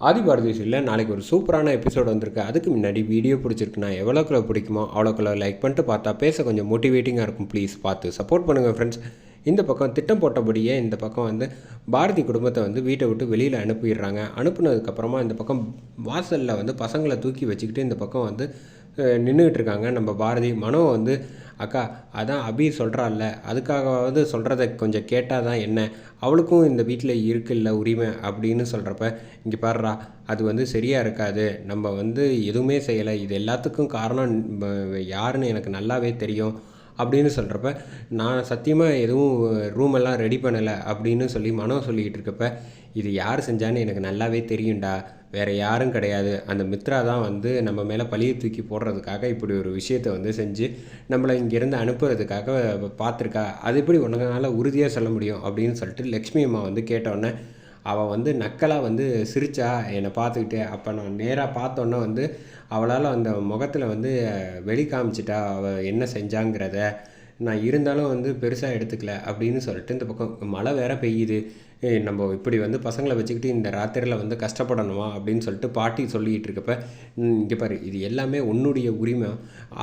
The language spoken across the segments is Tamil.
ஆதி பாரதேஷில் நாளைக்கு ஒரு சூப்பரான எபிசோட் வந்திருக்கு. அதுக்கு முன்னாடி வீடியோ பிடிச்சிருக்குன்னா எவ்வளோக்குள்ள பிடிக்குமோ அவ்வளோக்குள்ள லைக் பண்ணிட்டு பார்த்தா பேச கொஞ்சம் மோட்டிவேட்டிங்காக இருக்கும். ப்ளீஸ் பார்த்து சப்போர்ட் பண்ணுங்கள் ஃப்ரெண்ட்ஸ் இந்த பக்கம் திட்டம் போட்டபடியே இந்த பக்கம் வந்து பாரதி குடும்பத்தை வந்து வீட்டை விட்டு வெளியில் அனுப்பிடுறாங்க. அனுப்புனதுக்கப்புறமா இந்த பக்கம் வாசலில் வந்து பசங்களை தூக்கி வச்சுக்கிட்டு இந்த பக்கம் வந்து நின்றுக்கிட்டு இருக்காங்க. நம்ம பாரதி மனோ வந்து அக்கா அதான் அபி சொல்கிறாள்ல அதுக்காகவாவது சொல்கிறத கொஞ்சம் கேட்டால் தான் என்ன? அவளுக்கும் இந்த வீட்டில் இருக்குல்ல உரிமை அப்படின்னு சொல்கிறப்ப இங்கே பாடுறா அது வந்து சரியாக இருக்காது. நம்ம வந்து எதுவுமே செய்யலை. இது எல்லாத்துக்கும் காரணம் யாருன்னு எனக்கு நல்லாவே தெரியும். அப்படின்னு சொல்கிறப்ப நான் சத்தியமாக எதுவும் ரூம் எல்லாம் ரெடி பண்ணலை அப்படின்னு சொல்லி மனம் சொல்லிக்கிட்டு இருக்கப்ப இது யார் செஞ்சான்னு எனக்கு நல்லாவே தெரியும்டா. வேறு யாரும் கிடையாது. அந்த மித்ரா தான் வந்து நம்ம மேலே பழியை தூக்கி போடுறதுக்காக இப்படி ஒரு விஷயத்தை வந்து செஞ்சு நம்மளை இங்கேருந்து அனுப்புறதுக்காக பார்த்துருக்கா. அது எப்படி உனக்குனால உறுதியாக சொல்ல முடியும் அப்படின்னு சொல்லிட்டு லக்ஷ்மி அம்மா வந்து கேட்டோன்னே அவள் வந்து நக்கலாக வந்து சிரிச்சா என்னை பார்த்துக்கிட்டு. அப்போ நான் நேராக பார்த்தோன்னே வந்து அவளால் அந்த முகத்தில் வந்து வெளி காமிச்சிட்டா அவள் என்ன செஞ்சாங்கிறத நான் இருந்தாலும் வந்து பெருசாக எடுத்துக்கல அப்படின்னு சொல்லிட்டு இந்த பக்கம் மழை வேற பெய்யுது. நம்ம இப்படி வந்து பசங்களை வச்சுக்கிட்டு இந்த ராத்திரியில் வந்து கஷ்டப்படணுமா அப்படின்னு சொல்லிட்டு பாட்டி சொல்லிக்கிட்டு இருக்கப்ப இங்கே பாரு இது எல்லாமே உன்னுடைய உரிமை.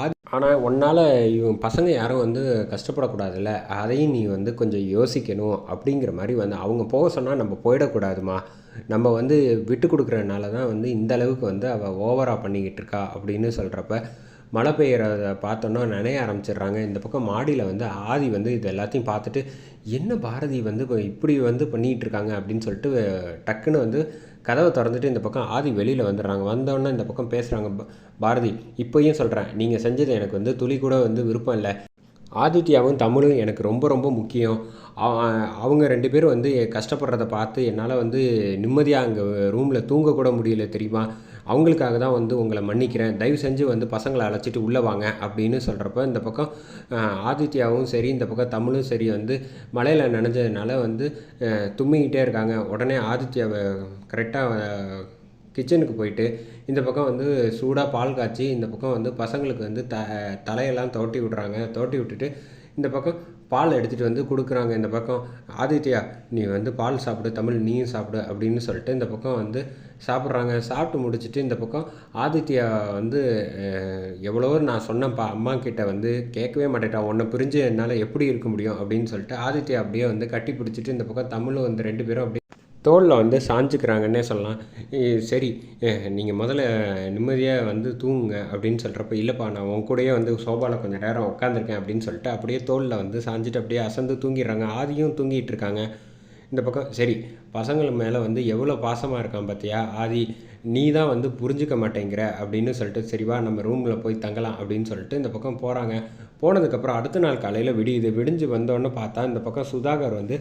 அது ஆனால் உன்னால் இவன் பசங்க யாரும் வந்து கஷ்டப்படக்கூடாதுல்ல. அதையும் நீ வந்து கொஞ்சம் யோசிக்கணும் அப்படிங்கிற மாதிரி வந்து அவங்க போக சொன்னால் நம்ம போயிடக்கூடாதுமா? நம்ம வந்து விட்டு கொடுக்குறனால தான் வந்து இந்த அளவுக்கு வந்து அவள் ஓவராக பண்ணிக்கிட்டு இருக்கா அப்படின்னு சொல்கிறப்ப மழை பெய்யறத பார்த்தோன்னா நினைய ஆரம்பிச்சிடுறாங்க. இந்த பக்கம் மாடியில் வந்து ஆதி வந்து இது எல்லாத்தையும் பார்த்துட்டு என்ன பாரதி வந்து இப்போ இப்படி வந்து பண்ணிகிட்டு இருக்காங்க? அப்படின்னு சொல்லிட்டு டக்குன்னு வந்து கதவை திறந்துட்டு இந்த பக்கம் ஆதி வெளியில் வந்துடுறாங்க. வந்தோடனே இந்த பக்கம் பேசுகிறாங்க பாரதி இப்போயும் சொல்கிறேன் நீங்கள் செஞ்சது எனக்கு வந்து துளி கூட வந்து விருப்பம் இல்லை. ஆதித்யாவும் தமிழும் எனக்கு ரொம்ப ரொம்ப முக்கியம். அவங்க ரெண்டு பேரும் வந்து கஷ்டப்படுறத பார்த்து என்னால் வந்து நிம்மதியாக அங்கே ரூமில் தூங்கக்கூட முடியல தெரியுமா? அவங்களுக்காக தான் வந்து உங்களை மன்னிக்கிறேன். தயவு செஞ்சு வந்து பசங்களை அழைச்சிட்டு உள்ளே வாங்க அப்படின்னு சொல்கிறப்ப இந்த பக்கம் ஆதித்யாவும் சரி இந்த பக்கம் தமிழும் சரி வந்து மழையில் நனைஞ்சதுனால வந்து தும்மிக்கிட்டே இருக்காங்க. உடனே ஆதித்யாவை கரெக்டாக கிச்சனுக்கு போயிட்டு இந்த பக்கம் வந்து சூடாக பால் காய்ச்சி இந்த பக்கம் வந்து பசங்களுக்கு வந்து த தலையெல்லாம் தோட்டி விட்றாங்க. தோட்டி விட்டுட்டு இந்த பக்கம் பால் எடுத்துகிட்டு வந்து கொடுக்குறாங்க. இந்த பக்கம் ஆதித்யா நீ வந்து பால் சாப்பிடு தமிழ் நீயும் சாப்பிடு அப்படின்னு சொல்லிட்டு இந்த பக்கம் வந்து சாப்பிட்றாங்க. சாப்பிட்டு முடிச்சுட்டு இந்த பக்கம் ஆதித்யா வந்து எவ்வளோ நான் சொன்னேன்ப்பா அம்மா கிட்ட வந்து கேட்கவே மாட்டேட்டா உன்னை பிரிஞ்சு என்னால் எப்படி இருக்க முடியும்? அப்படின்னு சொல்லிட்டு ஆதித்யா அப்படியே வந்து கட்டி பிடிச்சிட்டு இந்த பக்கம் தமிழும் வந்து ரெண்டு பேரும் அப்படியே தோளில் வந்து சாஞ்சுக்கிறாங்கன்னே சொல்லலாம். சரி நீங்கள் முதல்ல நிம்மதியாக வந்து தூங்குங்க அப்படின்னு சொல்கிறப்ப இல்லைப்பா நான் உன் கூடயே வந்து சோபாவில் கொஞ்சம் நேரம் உட்காந்துருக்கேன் அப்படின்னு சொல்லிட்டு அப்படியே தோளில் வந்து சாஞ்சிட்டு அப்படியே அசந்து தூங்கிடுறாங்க. ஆதியும் தூங்கிட்டு இருக்காங்க. இந்த பக்கம் சரி பசங்கள் மேலே வந்து எவ்வளோ பாசமாக இருக்கான் பார்த்தியா ஆதி நீ தான் வந்து புரிஞ்சுக்க மாட்டேங்கிற அப்படின்னு சொல்லிட்டு சரிவா நம்ம ரூமில் போய் தங்கலாம் அப்படின்னு சொல்லிட்டு இந்த பக்கம் போகிறாங்க போனதுக்கப்புறம் அடுத்த நாள் காலையில் விடியுது. விடிஞ்சு வந்தோன்னு பார்த்தா இந்த பக்கம் சுதாகர் வந்து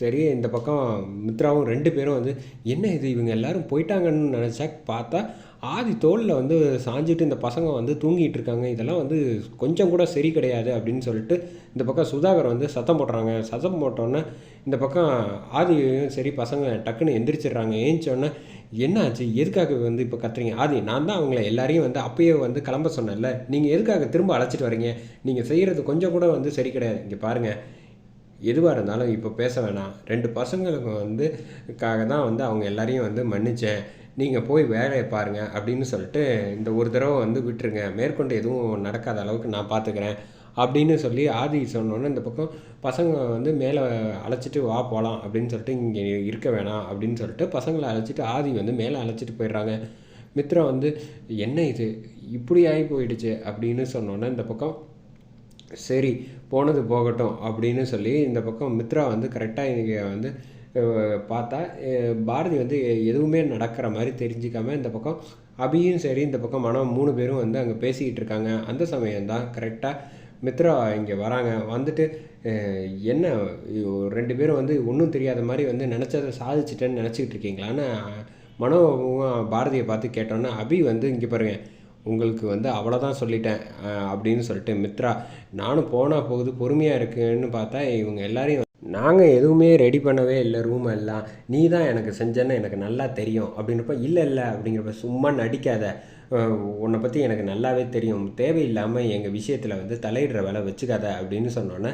சரி இந்த பக்கம் மித்ராவும் ரெண்டு பேரும் வந்து என்ன இது இவங்க எல்லாரும் போயிட்டாங்கன்னு நினச்சா? பார்த்தா ஆதி தோளில் வந்து சாஞ்சிட்டு இந்த பசங்க வந்து தூங்கிட்டு இருக்காங்க. இதெல்லாம் வந்து கொஞ்சம் கூட சரி கிடையாது அப்படின்னு சொல்லிட்டு இந்த பக்கம் சுதாகர் வந்து சத்தம் போடுறாங்க சத்தம் போட்டோன்னே இந்த பக்கம் ஆதியும் சரி பசங்க டக்குன்னு எந்திரிச்சிடுறாங்க. ஏஞ்சோடனே என்ன ஆச்சு? எதுக்காக வந்து இப்போ கத்துறீங்க? ஆதி நான் தான் அவங்கள எல்லாரையும் வந்து அப்பயே வந்து கிளம்ப சொன்னேன்ல. நீங்கள் எதுக்காக திரும்ப அழைச்சிட்டு வரீங்க? நீங்கள் செய்கிறது கொஞ்சம் கூட வந்து சரி கிடையாது. இங்கே பாருங்கள் எதுவாக இருந்தாலும் இப்போ பேச வேணாம். ரெண்டு பசங்களுக்கு வந்து காக தான் வந்து அவங்க எல்லாரையும் வந்து மன்னிச்சேன். நீங்கள் போய் வேலையை பாருங்கள் அப்படின்னு சொல்லிட்டு இந்த ஒரு தடவை வந்து விட்டுருங்க. மேற்கொண்டு எதுவும் நடக்காத அளவுக்கு நான் பார்த்துக்கிறேன் அப்படின்னு சொல்லி ஆதி சொன்னோன்னே இந்த பக்கம் பசங்க வந்து மேலே அழைச்சிட்டு வா போகலாம் அப்படின்னு சொல்லிட்டு இங்கே இருக்க வேணாம் அப்படின்னு சொல்லிட்டு பசங்களை அழைச்சிட்டு ஆதி வந்து மேலே அழைச்சிட்டு போயிடுறாங்க. மித்ரா வந்து என்ன இது? இப்படி ஆகி போயிடுச்சு? அப்படின்னு சொன்னோன்னே இந்த பக்கம் சரி போனது போகட்டும் அப்படின்னு சொல்லி இந்த பக்கம் மித்ரா வந்து கரெக்டாக இங்கே வந்து பார்த்தா பாரதி வந்து எதுவுமே நடக்கிற மாதிரி தெரிஞ்சிக்காமல் இந்த பக்கம் அபியும் சரி இந்த பக்கம் மனம் மூணு பேரும் வந்து அங்கே பேசிக்கிட்டு இருக்காங்க. அந்த சமயம்தான் கரெக்டாக மித்ரா இங்கே வராங்க. வந்துட்டு என்ன ரெண்டு பேரும் வந்து ஒன்றும் தெரியாத மாதிரி வந்து நினச்சதை சாதிச்சிட்டேன்னு நினச்சிக்கிட்டு இருக்கீங்களான்னு மனோவும் பாரதியை பார்த்து கேட்டோன்னே அபி வந்து இங்கே பாருங்கள் உங்களுக்கு வந்து அவ்வளோதான் சொல்லிட்டேன் அப்படின்னு சொல்லிட்டு மித்ரா நானும் போனால் போகுது பொறுமையாக இருக்குன்னு பார்த்தா இவங்க எல்லாரையும் நாங்கள் எதுவுமே ரெடி பண்ணவே இல்லை ரூம் எல்லாம். நீ தான் எனக்கு செஞ்சேன்னு எனக்கு நல்லா தெரியும். அப்படின்றப்ப இல்லை இல்லை அப்படிங்கிறப்ப சும்மா நடிக்காத. உன்னை பற்றி எனக்கு நல்லாவே தெரியும். தேவையில்லாமல் எங்கள் விஷயத்தில் வந்து தலையிடுற வேலை வச்சுக்காத அப்படின்னு சொன்னோன்னே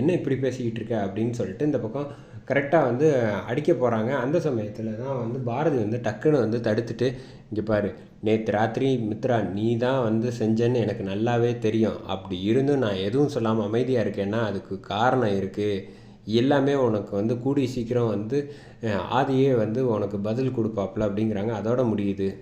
என்ன இப்படி பேசிக்கிட்டு இருக்க? அப்படின்னு சொல்லிட்டு இந்த பக்கம் கரெக்டாக வந்து அடிக்க போகிறாங்க அந்த சமயத்தில் தான் வந்து பாரதி வந்து டக்குன்னு வந்து தடுத்துட்டு இங்கே பாரு நேற்று ராத்திரி மித்ரா நீ தான் வந்து செஞ்சேன்னு எனக்கு நல்லாவே தெரியும். அப்படி இருந்தும் நான் எதுவும் சொல்லாமல் அமைதியாக இருக்கேன்னா அதுக்கு காரணம் இருக்குது எல்லாமே உனக்கு வந்து கூடி சீக்கிரம் வந்து ஆதியே வந்து உனக்கு பதில் கொடுப்பாப்புல அப்படிங்கிறாங்க. அதோட முடியுது.